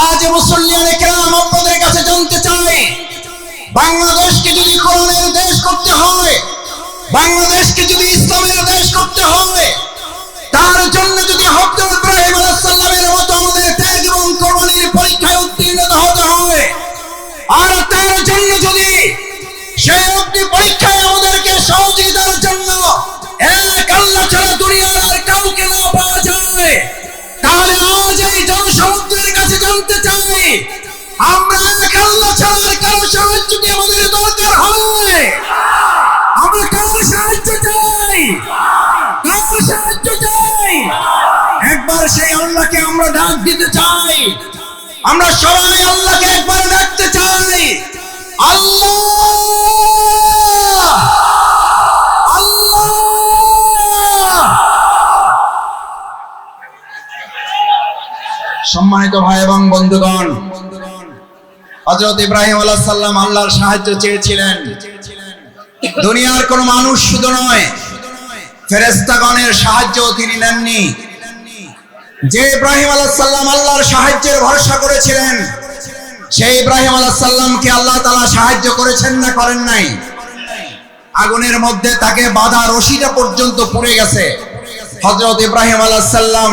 আজ মুসল্লিয়ানে কেরাম আপনাদের কাছে জানতে চাই, বাংলাদেশকে যদি কোরআনের দেশ করতে হয়, বাংলাদেশকে যদি ইসলামের দেশ করতে হয়, তার জন্য যদি হকতে ইব্রাহিম আলাইসাল্লামের মতো আমাদের ত্যাগ এবং কোরবানির পরীক্ষায় উত্তীর্ণ হতে হয়, আর তার জন্য যদি সেই অগ্নি পরীক্ষায় আমাদেরকে সহযোগিতার জন্য এক আল্লাহ ছাড়া জানতে চাই, আমরা এক আল্লাহ ছাড়া কারও সাহায্য কি আমাদের দরকার হয় আমরা কার সাহায্য চাই, কার সাহায্য চাই। একবার সেই আল্লাহকে আমরা ডাক দিতে চাই। আমরা সবাই আল্লাহকে একবার ডাকতে চাই। আল্লাহ সম্মানিত ভাই এবং বন্ধুগণ হজরত ইব্রাহিম আলাহ সাল্লাম আল্লাহর সাহায্য চেয়েছিলেন। দুনিয়ার কোন মানুষ শুধু নয় ফেরেস্তাগণের সাহায্য তিনি নেননি। যে ইব্রাহিম আলাহ সাল্লাম আল্লাহর সাহায্যের ভরসা করেছিলেন, সেই ইব্রাহিম আলাহ সাল্লামকে আল্লাহ তালা সাহায্য করেছেন না করেন নাই। আগুনের মধ্যে তাকে বাধা রশিটা পর্যন্ত পুড়ে গেছে। হজরত ইব্রাহিম আলাহ সাল্লাম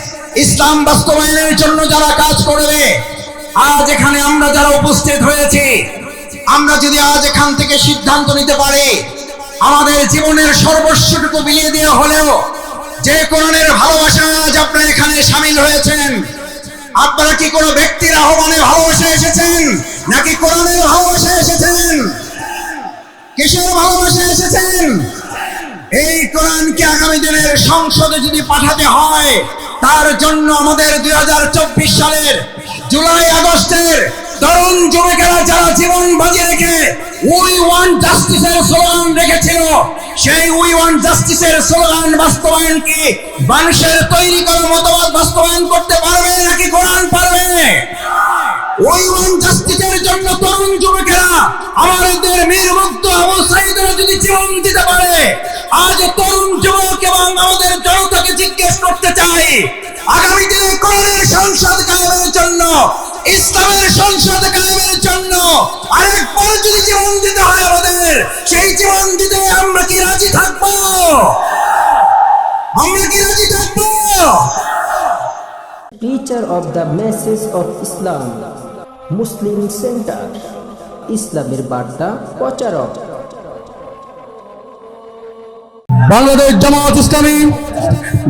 ইসলাম বাস্তবায়নের জন্য যারা কাজ করবে, আজ এখানে আমরা যারা উপস্থিত হয়েছি, আমরা যদি আজ এখান থেকে সিদ্ধান্ত নিতে পারি, আমাদের জীবনের সর্বস্বটুকু বিলিয়ে দেওয়া হলেও, যে কোরআনের ভালোবাসা আজ আপনারা এখানে সামিল হয়েছেন। আপনারা কি কোনো ব্যক্তির আহ্বানে ভালোবাসা এসেছেন, নাকি কোরআনের ভালোবাসা এসেছেন? কিসের ভালোবাসা এসেছেন? এই কোরআনকে আগামী দিনের সংসদে যদি পাঠাতে হয়, তার জন্য আমাদের দুই হাজার চব্বিশ সালের জুলাই আগস্টের তরুণ যুবকেরা যারা জীবন বাজি রেখে উই ওয়ান জাস্টিসের স্লোগান রেখেছিল, সেই উই ওয়ান জাস্টিসের স্লোগান বাস্তবায়ন কি মানুষের তৈরি করা মতবাদ বাস্তবায়ন করতে পারবে নাকি কোরআন পারবে? ওই ওয়ান জন্য তরুণ যুবকেরা আমাদের নির্মুক্ত অবস্থায় তারা যদি জীবন দিতে পারে, আজ তরুণ যুবক এবং আমাদের জনতাকে জিজ্ঞেস করতে চাই, আগামী দিনে কোরআনের সংসদ কায়েমের জন্য, ইসলামের সংসদ কায়েমের জন্য আরেকবার যদি জীবন দিতে হয় আমাদের, সেই জীবন দিতে আমরা কি রাজি থাকব? আমরা কি রাজি থাকব? Teacher of the Message of Islam. Muslim centre. ইসলামের বার্তা প্রচারক। বাংলাদেশ জামাত ইসলামী,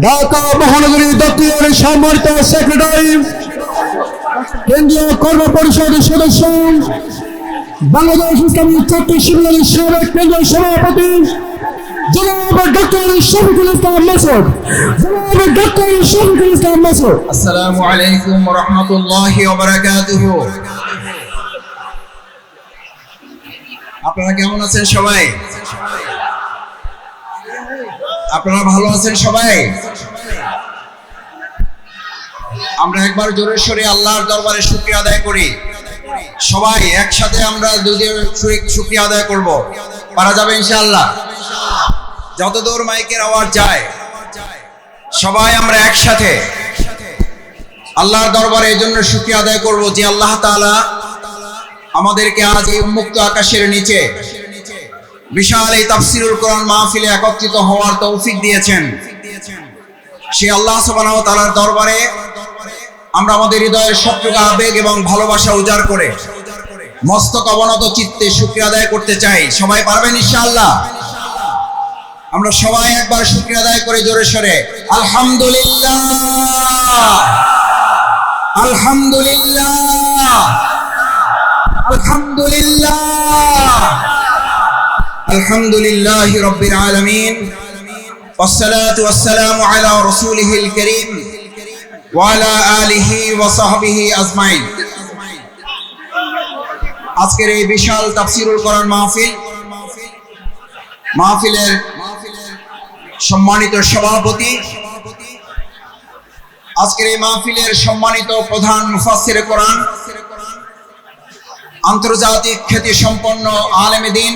ঢাকা মহানগরী দক্ষিণের সম্মানিত সেক্রেটারি, কেন্দ্রীয় কর্ম পরিষদের সদস্য, বাংলাদেশ ইসলামী ছাত্র শিবিরের সাবেক কেন্দ্রীয় সভাপতি আপনারা কেমন আছেন সবাই? আপনারা ভালো আছেন সবাই? আমরা একবার জোরে সরে আল্লাহর দরবারে শুকরিয়া আদায় করি। সবাই একসাথে আমরা দুদিন শুকরিয়া আদায় করব। পারা যাবে ইনশাআল্লাহ। যতদূর মাইকের আওয়াজ যায়, সবাই আমরা একসাথে আল্লাহর দরবারে এই জন্য শুক্রিয়া আদায় করব যে আল্লাহ তাআলা আমাদেরকে আজ এই উন্মুক্ত আকাশের নিচে বিশাল এই তাফসিরুল কোরআন মাহফিলে একত্রিত হওয়ার তৌফিক দিয়েছেন। সে আল্লাহ সুবহানাহু ওয়া তাআলার দরবারে আমরা আমাদের হৃদয়ের সবটুকু আবেগ এবং ভালোবাসা উজাড় করে, মস্তক অবনত চিত্তে শুক্রিয়া আদায় করতে চাই। সবাই পারবেন ইনশাআল্লাহ? আমরা সবাই একবার শুক্রিয়া আদায় করে জোরে সরে আলহামদুলিল্লাহ আলহামদুলিল্লাহ আলহামদুলিল্লাহ আলহামদুলিল্লাহ রব্বিল আলামিন والصلاة والسلام على رسوله الكريم وعلى آله وصحبه أجمعين আজকের এই বিশাল তাফসিরুল কোরআন মাহফিল মাহফিলের সম্মানিত সভাপতি। আজকের এই মাহফিলের সম্মানিত প্রধান মুফাসসির কোরআন, আন্তর্জাতিক খ্যাতি সম্পন্ন আলেম দিন,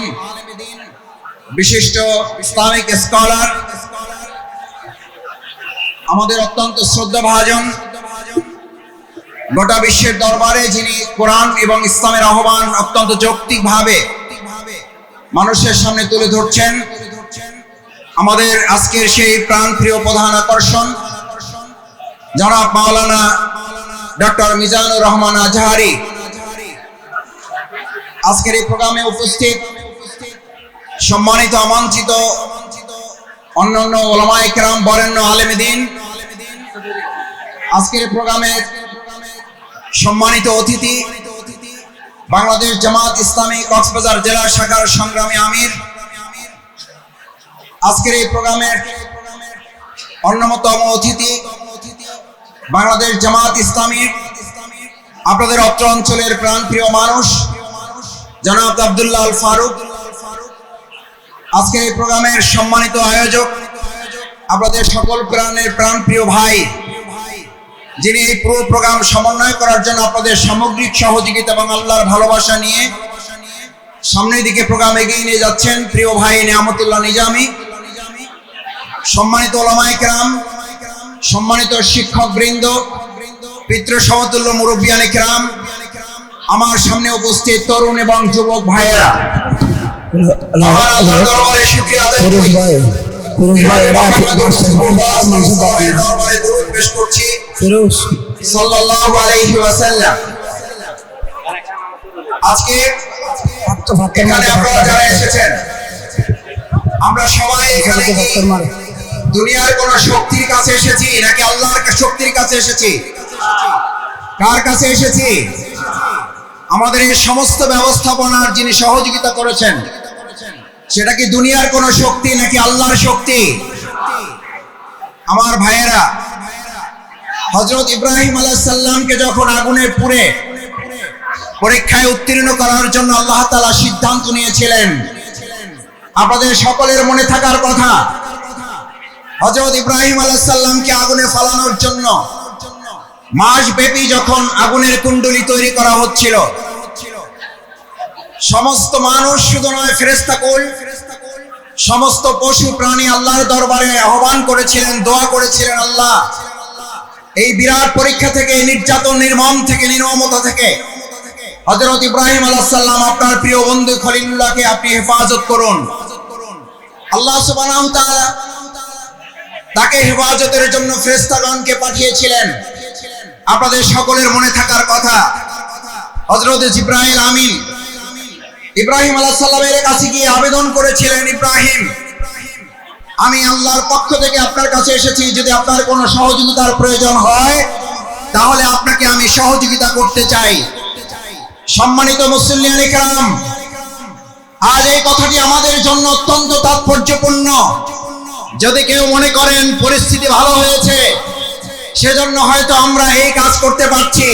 বিশিষ্ট ইসলামিক স্কলার, আমাদের অত্যন্ত শ্রদ্ধাভাজন গোটা বিশ্বের দরবারে যিনি কোরআন এবং ইসলামের আহ্বান অত্যন্ত যৌক্তিকভাবে মানুষের সামনে তুলে ধরছেন। আমাদের আজকের সেই প্রাণপ্রিয় প্রধান আকর্ষণ যারা মাওলানা ডক্টর মিজানুর রহমান আজহারি। আজকের এই প্রোগ্রামে উপস্থিত সম্মানিত আমন্ত্রিত অন্যান্য ওলামায়ে কেরাম বরেণ্য আলেমদিন আজকের এই প্রোগ্রামের সম্মানিত অতিথি, বাংলাদেশ জামাত ইসলামী কক্সবাজার জেলা শাখার সংগ্রামী আমির আজকের এই প্রোগ্রামের অন্যতম অতিথি বাংলাদেশ জামাত ইসলামী আপনাদের অত্র অঞ্চলের প্রাণপ্রিয় মানুষ, জনাব আব্দুল্লাহ ফারুক। আজকের এই প্রোগ্রামের সম্মানিত আয়োজক আপনাদের সকল প্রাণের প্রাণপ্রিয় ভাই, যিনি এই পুরো প্রোগ্রাম সমন্বয় করার জন্য আপনাদের সামগ্রিক সহযোগিতা এবং আল্লাহর ভালোবাসা নিয়ে সামনের দিকে প্রোগ্রাম এগিয়ে নিয়ে যাচ্ছেন প্রিয় ভাই নিয়ামতুল্লাহ নিজামি। সম্মানিত ওলামায়ে কেরাম সম্মানিত শিক্ষক বৃন্দ পিতৃ সমতুল্য মুরব্বিয়ানে কেরাম আমার সামনে উপস্থিত তরুণ এবং যুবক ভাইয়েরা আমার আজকে এখানে আপনারা যারা এসেছেন সবাই এখানে দুনিয়ার কোন শক্তির কাছে এসেছি? নাকি আল্লাহর শক্তির কাছে এসেছি? কার কাছে এসেছি? আমাদের এই সমস্ত ব্যবস্থাপনার যিনি সহযোগিতা করেছেন, সেটা কি দুনিয়ার কোন শক্তি নাকি আল্লাহর শক্তি? আমার ভাইয়েরা হজরত ইব্রাহিম আলাইসাল্লামকে যখন আগুনে পুড়ে পরীক্ষায় উত্তীর্ণ করার জন্য আল্লাহ তাআলা সিদ্ধান্ত নিয়েছিলেন, আপনাদের সকলের মনে থাকার কথা হজরত ইব্রাহিম আলাইসাল্লামকে আগুনে ফালানোর জন্য মাস ব্যাপী যখন আগুনের কুণ্ডলি তৈরি করা হচ্ছিল, সমস্ত মানুষ শুধু নয় ফেরেস্তাকুল সমস্ত পশু প্রাণী আল্লাহর দরবারে আহ্বান করেছিলেন, দোয়া করেছিলেন আল্লাহ। এই বিরাট পরীক্ষা থেকে নির্যাতন নির্মম থেকে, নির্মমতা থেকে হজরত ইব্রাহিম আলাহাল্লাম আপনার প্রিয় বন্ধু খলিলুল্লাহকে আপনি হেফাজত করুন। আল্লাহ তাআলা তাকে হেফাজতের জন্য ফেরেশতাগণকে পাঠিয়েছিলেন। আপনাদের সকলের মনে থাকার কথা, হযরত জিব্রাইল আমিন ইব্রাহিম আলাইহিস সালামের কাছে গিয়ে আবেদন করেছিলেন, ইব্রাহিম, আমি আল্লাহর পক্ষ থেকে আপনার কাছে এসেছি, যদি আপনার কোনো সহযোগিতার প্রয়োজন হয়, তাহলে আপনাকে আমি সহযোগিতা করতে চাই। সম্মানিত মুসলিয়ান ইকরাম, আজ এই কথাটি আমাদের জন্য অত্যন্ত তাৎপর্যপূর্ণ। যদি কেউ মনে করেন পরিস্থিতি ভালো হয়েছে, সেজন্য হয়তো আমরা এই কাজ করতে পারছি।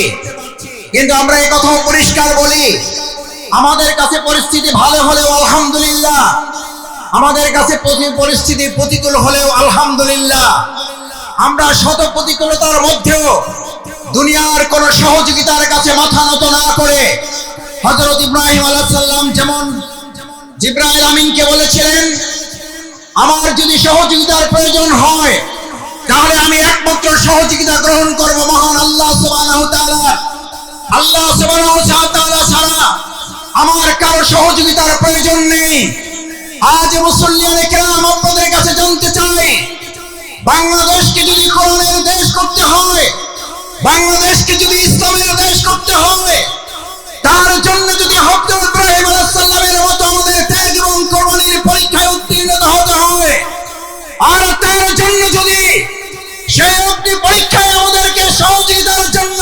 কিন্তু আমরা এই কথাও পরিষ্কার বলি, আমাদের কাছে পরিস্থিতি ভালো হলেও আলহামদুলিল্লাহ, আমাদের কাছে পরিস্থিতি প্রতিকূল হলেও আলহামদুলিল্লাহ। আমরা শত প্রতিকূলতার মধ্যেও দুনিয়ার কোন সহযোগিতার কাছে মাথা নত না করে হজরত ইব্রাহিম আলাইসাল্লাম যেমন জিব্রাইল আমিনকে বলেছিলেন আমার যদি সহযোগিতার প্রয়োজন হয়, তাহলে আমি একমাত্র সহযোগিতা গ্রহণ করব মহান আল্লাহ আল্লাহ ছাড়া আমার কারও সহযোগিতার প্রয়োজন নেই। আজ মুসল্লিয়ানে কেরাম আপনাদের কাছে জানতে চাই, বাংলাদেশকে যদি কোরআনের দেশ করতে হয়, বাংলাদেশকে যদি ইসলামের দেশ করতে হয়, তার জন্য যদি হজরত ইব্রাহিম আলাইহিস সালামের মতো আমাদের ত্যাগ এবং কোরবানির হয় আর তার জন্য যদি সেই অগ্নি পরীক্ষায় আমাদেরকে সহযোগিতার জন্য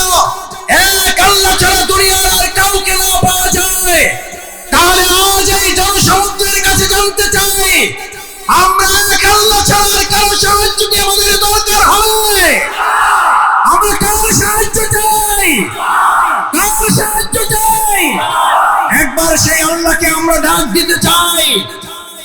এক আল্লাহ ছাড়া দুনিয়ার আর কাউকে না পাওয়া যায়, তাহলে আজ এই জনসমুদ্রের কাছে জানতে চাই, আমরা এক আল্লাহ ছাড়া আর কারও সাহায্য কি আমাদের দরকার হয় আমরা কারও সাহায্য চাই, কারও সাহায্য চাই। একবার সেই আল্লাহকে আমরা ডাক দিতে চাই।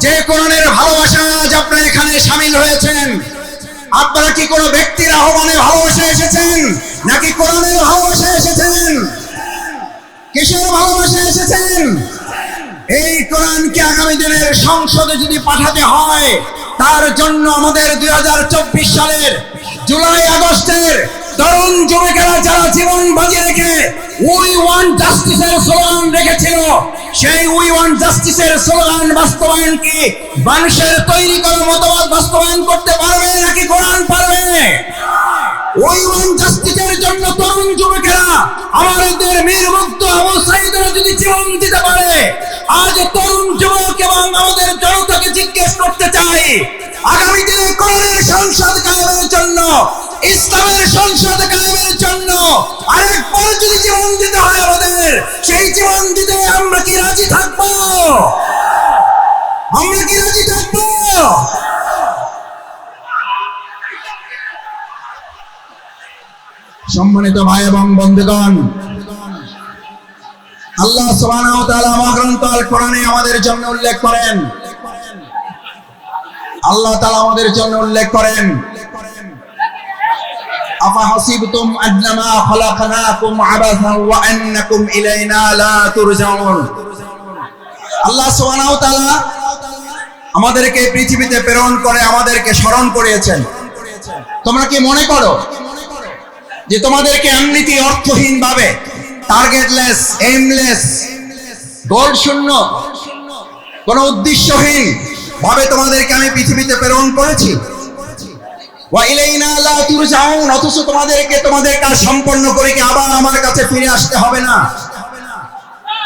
যে কোরআনের ভালোবাসা আজ আপনারা এখানে সামিল হয়েছেন। আপনারা কি কোনো ব্যক্তির আহ্বানে ভালোবাসা এসেছেন? নাকি কোরআনের ভালোবাসা এসেছেন? কিসের ভালোবাসা এসেছেন? এই কোরআনকে আগামী দিনের সংসদে যদি পাঠাতে হয়, তার জন্য আমাদের দুই হাজার চব্বিশ সালের জুলাই আগস্টের তরুণ যুবকেরা যারা জীবন বাজি রেখে। উই ওয়ান জাস্টিসের স্লোগান রেখেছিল। সেই উই ওয়ান জাস্টিসের স্লোগান বাস্তবায়ন কি? মানুষের তৈরি করা মতবাদ বাস্তবায়ন করতে পারবে নাকি কোরআন পারবে? ওই ওয়ান জাস্টিসের জন্য তরুণ যুবকেরা আমাদের মেয়ের মুক্ত অবস্থায়ীরা যদি জীবন দিতে পারে, আজ তরুণ যুবক এবং আমাদের জনতাকে জিজ্ঞেস করতে চাই, আগামী দিনে কোরআনের সংসদ কায়েমের জন্য ইসলামের সংসদ কায়েমের জন্য যদি জীবন দিতে হয় আমাদের, সেই জীবন দিতে আমরা কি রাজি থাকব? আমরা কি রাজি থাকব? সম্মানিত ভাই এবং বন্ধুগণ, আল্লাহ সুবহানাহু তাআলা মহাগ্রন্থ আল কোরআনে আমাদের জন্য উল্লেখ করেন। আল্লাহ তাআলা আমাদের জন্য উল্লেখ করেন। আমাদেরকে পৃথিবীতে প্রেরণ করে, আমাদেরকে স্মরণ করিয়েছেন। তোমরা কি মনে করো যে তোমাদেরকে এমনিতে অর্থহীন ভাবে টার্গেটলেস এইমলেস গোল শূন্য কোন উদ্দেশ্যহীন ভাবে তোমাদেরকে আমি পৃথিবীতে প্রেরণ করেছি? অথচ তোমাদেরকে তোমাদের কাজ সম্পন্ন করে কি আবার আমার কাছে ফিরে আসতে হবে না?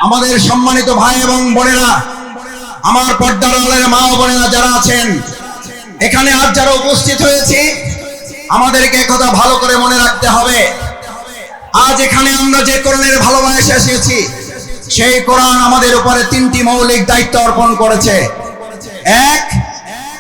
আমাদের সম্মানিত ভাই এবং বোনেরা, আমার পর্দার মা ও বোনেরা যারা আছেন, এখানে আজ যারা উপস্থিত হয়েছে, আমাদেরকে কথা ভালো করে মনে রাখতে হবে। আজ এখানে আমরা যে কোরআনের ভালোবাসা এসেছি, সেই কোরআন আমাদের উপরে তিনটি মৌলিক দায়িত্ব অর্পণ করেছে। এক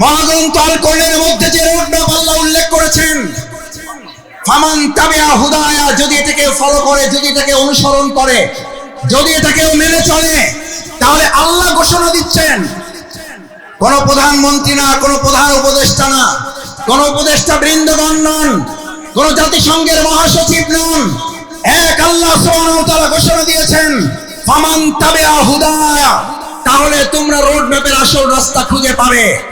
মহাগ্রন্থ আল কোরআনের মধ্যে যে রোড আল্লাহ উল্লেখ করেছেন, ফামান তাবিয়া হুদায়া, যদি এটাকে ফলো করে, যদি এটাকে অনুসরণ করে, যদি এটাকে মেনে চলে, তাহলে আল্লাহ ঘোষণা দিচ্ছেন। কোন প্রধানমন্ত্রী না, কোন প্রধান উপদেষ্টা না, কোন উপদেষ্টা বৃন্দগণ নন, কোন জাতিসংঘের মহাসচিব নন। এক আল্লাহ তাআলা ঘোষণা দিয়েছেন, ফামান তাবিআ হুদায়া, তাহলে তোমরা রোড ম্যাপের আসল রাস্তা খুঁজে পাবে।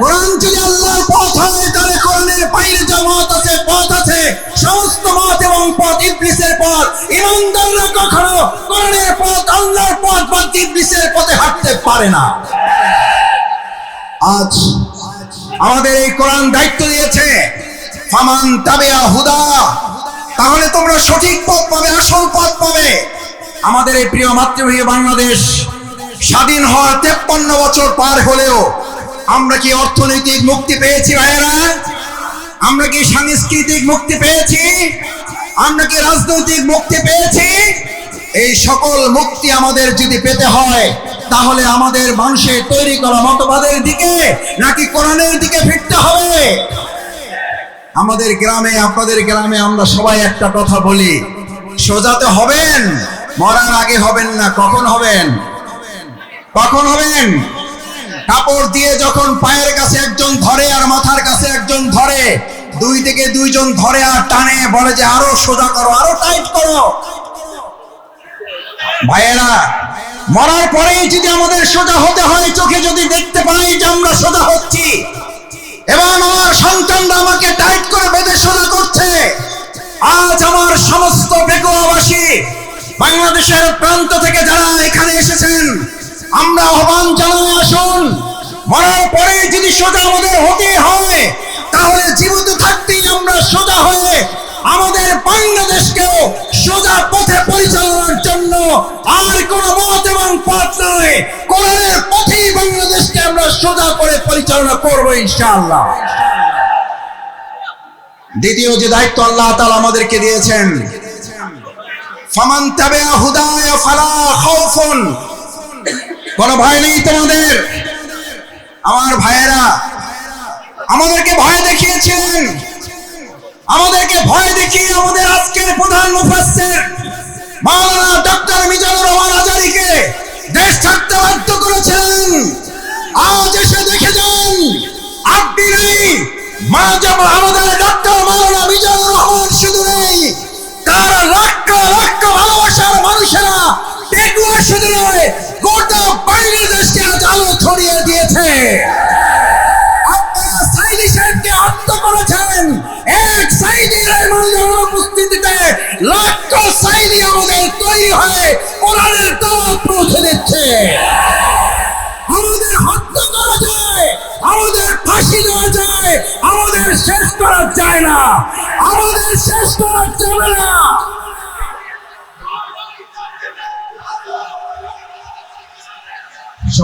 কোরআন যদি আল্লাহর পথ হয়, তাহলে কোরআনের বাইরে যা মত আছে, পথ আছে। সমস্ত মত এবং পথ ইবলিসের পথ। ইমানদাররা কখনো কোরআনের পথ, আল্লাহর পথ বা ইবলিসের পথে হাঁটতে পারে না। আজ আমাদের এই কোরআন দায়িত্ব দিয়েছে, ফামান তাবিয়া হুদা। তাহলে তোমরা সঠিক পথ পাবে, আসল পথ পাবে। আমাদের এই প্রিয় মাতৃভূমি বাংলাদেশ স্বাধীন হওয়ার তেপ্পান্ন বছর পার হলেও আমরা কি অর্থনৈতিক মুক্তি পেয়েছি ভাইয়েরা? আমরা কি সাংস্কৃতিক মুক্তি পেয়েছি? আমরা কি রাজনৈতিক মুক্তি পেয়েছি? এই সকল মুক্তি আমাদের যদি পেতে হয়, তাহলে আমাদের মানুষের তৈরি করা মতবাদের দিকে নাকি কোরআনের দিকে ফিরতে হবে? আমাদের গ্রামে, আপনাদের গ্রামে আমরা সবাই একটা কথা বলি সোজাতে হবেন, মরার আগে হবেন না, কখন হবেন? কখন হবেন? কাপড় দিয়ে যখন পায়ের কাছে একজন ধরে আর মাথার কাছে একজন ধরে, দুই থেকে দুইজন ধরে আর টানে, বলে যে আরও সোজা করো, আরও টাইট করো। ভাইয়েরা, মরার পরেই যদি আমাদের সোজা হতে হয়, চোখে যদি দেখতে পাই যে আমরা সোজা হচ্ছি এবং আমার সন্তানরা আমাকে টাইট করে বেঁধে সোজা করছে। আজ আমার সমস্ত বেকুয়াবাসী বাংলাদেশের প্রান্ত থেকে যারা এখানে এসেছেন আমরা আহ্বান জানাই, আসুন। মরার পরে যদি সোজা আমাদের হতে হয়, তাহলে জীবিত থাকতেই আমরা সোজা হয়ে আমাদের বাংলাদেশকেও সোজা পথে পরিচালনার জন্য আর কোন মত এবং পথ নয় কোরআনের পথেই বাংলাদেশকে আমরা সোজা করে পরিচালনা করব, ইনশাআল্লাহ। দ্বিতীয় যে দায়িত্ব আল্লাহ তালা আমাদেরকে দিয়েছেন, ফামান তাবিআ হুদায়া ফালা খাউফুন কোন ভয় নেই তোমাদের। আমার ভাইয়েরা, আমাদেরকে ভয় দেখিয়েছেন। আমাদেরকে ভয় দেখিয়ে আমাদের আজকের প্রধান মুফাসসির মাওলানা ডক্টর মিজানুর রহমান আজারিকে দেশ ছাড়তে বাধ্য করেছেন। আজ এসে দেখে যান, আপনি নেই, মা যেমন আমাদের ডক্টর মাওলানা মিজানুর রহমান শুধু নেই, তার লক্ষ লক্ষ ভালোবাসার মানুষেরা পেটুয়া শুধু নয়, গোটা বাংলাদেশকে আজ আলো ছড়িয়ে দিয়েছে। আমাদের তৈরি হয়ে কোরআনের দাওয়াত পৌঁছে দিচ্ছে। আমাদের হত্যা করা যায়, আমাদের ফাঁসি দেওয়া আমাদের শেষ করা যায় না। আমাদের শেষ করা যাবে না।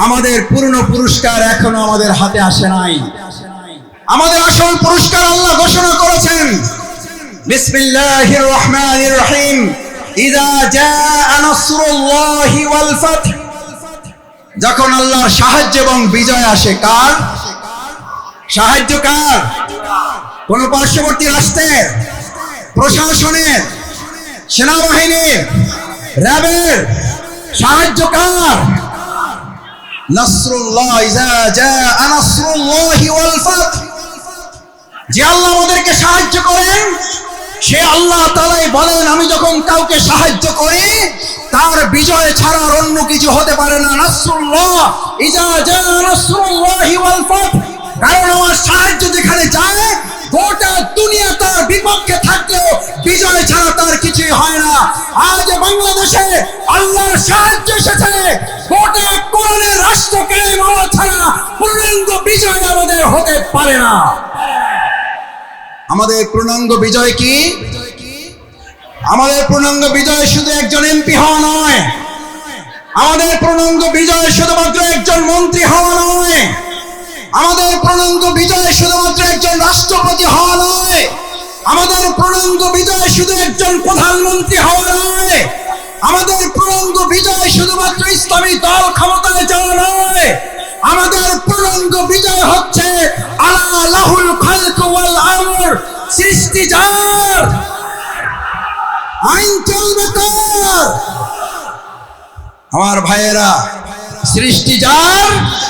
আমাদের পূর্ণ পুরস্কার এখনও আমাদের হাতে আসে নাই। আমাদের আসল পুরস্কার আল্লাহ ঘোষণা করেছেন। যখন আল্লাহর সাহায্য এবং বিজয় আসে কার? সাহায্য কার? কোন পার্শ্ববর্তী রাষ্ট্রের, প্রশাসনের, সেনাবাহিনীর, র্যাবের সাহায্য কার? নাসরুল্লাহ ইজা জাআ নাসরুল্লাহি ওয়াল ফাth যে আল্লাহ আমাদেরকে সাহায্য করেন, সে আল্লাহ তাআলাই বলেন, আমি যখন কাউকে সাহায্য করি, তার বিজয় ছাড়া অন্য কিছু হতে পারে না। নাসরুল্লাহ ইজা জাআ নাসরুল্লাহি ওয়াল ফাth কারণ আমার সাহায্য যেখানে যায় গোটা দুনিয়া তার বিপক্ষে থাকলেও বিজয় ছাড়া তার কিছুই হয় না। আজ বাংলাদেশে আল্লাহর সাহায্য এসেছে। গোটা কোরআনের রাষ্ট্রকে হওয়া ছাড়া পূর্ণাঙ্গ বিজয় আমাদের হতে পারে না। আমাদের পূর্ণাঙ্গ বিজয় কি? আমাদের পূর্ণাঙ্গ বিজয় শুধু একজন এমপি হওয়া নয়। আমাদের পূর্ণাঙ্গ বিজয় শুধুমাত্র একজন মন্ত্রী হওয়া নয়। আমাদের পূর্ণাঙ্গ বিজয় শুধুমাত্র একজন রাষ্ট্রপতি হওয়া নয়। আমাদের পূর্ণাঙ্গ বিজয় শুধু একজন প্রধানমন্ত্রী হওয়া নয়। আমাদের পূর্ণাঙ্গ বিজয় শুধুমাত্র ইসলামী দল ক্ষমতায় যাওয়া নয়। আমাদের পূর্ণাঙ্গ বিজয় হচ্ছে আলা লাহুল খালক আমর সৃষ্টি যার। আইন চলবে তার। আমার ভাইয়েরা, সৃষ্টি যার।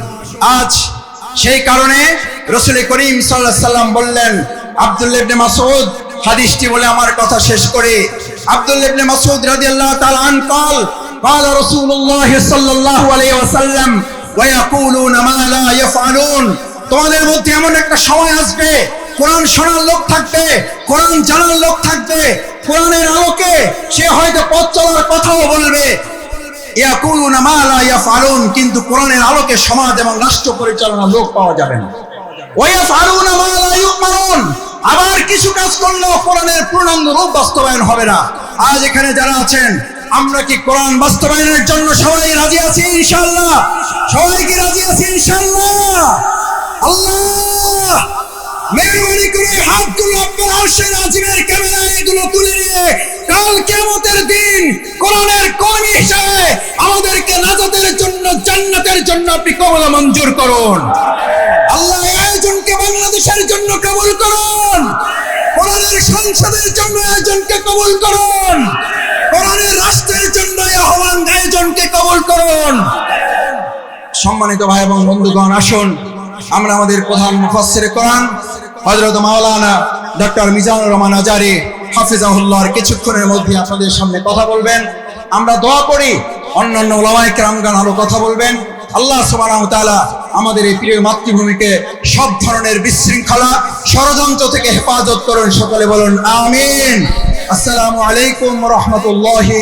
আজ সেই কারণে রসুল করিম সাল্লাহ সাল্লাম বললেন আব্দুল ইবনে মাসউদ হাদিসটি বলে আমার কথা শেষ করে আব্দুল ইবনে মাসউদ রাদিয়াল্লাহু তাআলা আন قال قال رسول الله صلى الله عليه وسلم ويقولون ما لا يفعلون তোমাদের মধ্যে এমন একটা সময় আসবে কোরআন শোনার লোক থাকবে কোরআন জানার লোক থাকবে কোরআনের আলোকে সে হয়তো পথ চলার কথাও বলবে কিন্তু কোরআনের আলোকে সমাজ এবং রাষ্ট্র পরিচালনার লোক পাওয়া যাবে না। আবার কিছু কাজ করলেও কোরআনের পূর্ণাঙ্গ রূপ বাস্তবায়ন হবে না। আজ এখানে যারা আছেন, আমরা কি কোরআন বাস্তবায়নের জন্য সবাই রাজি আছি ইনশাআল্লাহ? সবাই কি রাজি আছি ইনশাআল্লাহ? আল্লাহ! মেহরবানি করে হাতগুলো আপনার আরশের আজিমের ক্যামেরায় এগুলো তুলে নিয়ে কাল কিয়ামতের দিন কোরআনের কর্মী হিসেবে আমাদেরকে নাজাতের জন্য, জান্নাতের জন্য আপনি কবল মঞ্জুর করুন। আল্লাহ আয়োজনকে বাংলাদেশের জন্য কবুল করুন। কোরআনের সংসদের জন্য আয়োজনকে কবুল করুন। কোরআনের রাষ্ট্রের জন্য আহ্বান আয়োজনকে কবুল করুন। সম্মানিত ভাই এবং বন্ধুগণ, আসুন আমরা আমাদের প্রধান মুফাসসির কোরআন, হযরত মাওলানা ডক্টর মিজানুর রহমান আজারি হাফিজাহুল্লাহর কিছুক্ষণের মধ্যে আপনাদের সামনে কথা বলবেন। আমরা দোয়া করি অন্যান্য ওলামায় কেরামগান আরও কথা বলবেন। আল্লাহ তাআলা আমাদের এই প্রিয় মাতৃভূমিকে সব ধরনের বিশৃঙ্খলা, ষড়যন্ত্র থেকে হেফাজত করুন, সকলে বলুন, আমিন। আসসালামু আলাইকুম রাহমাতুল্লাহি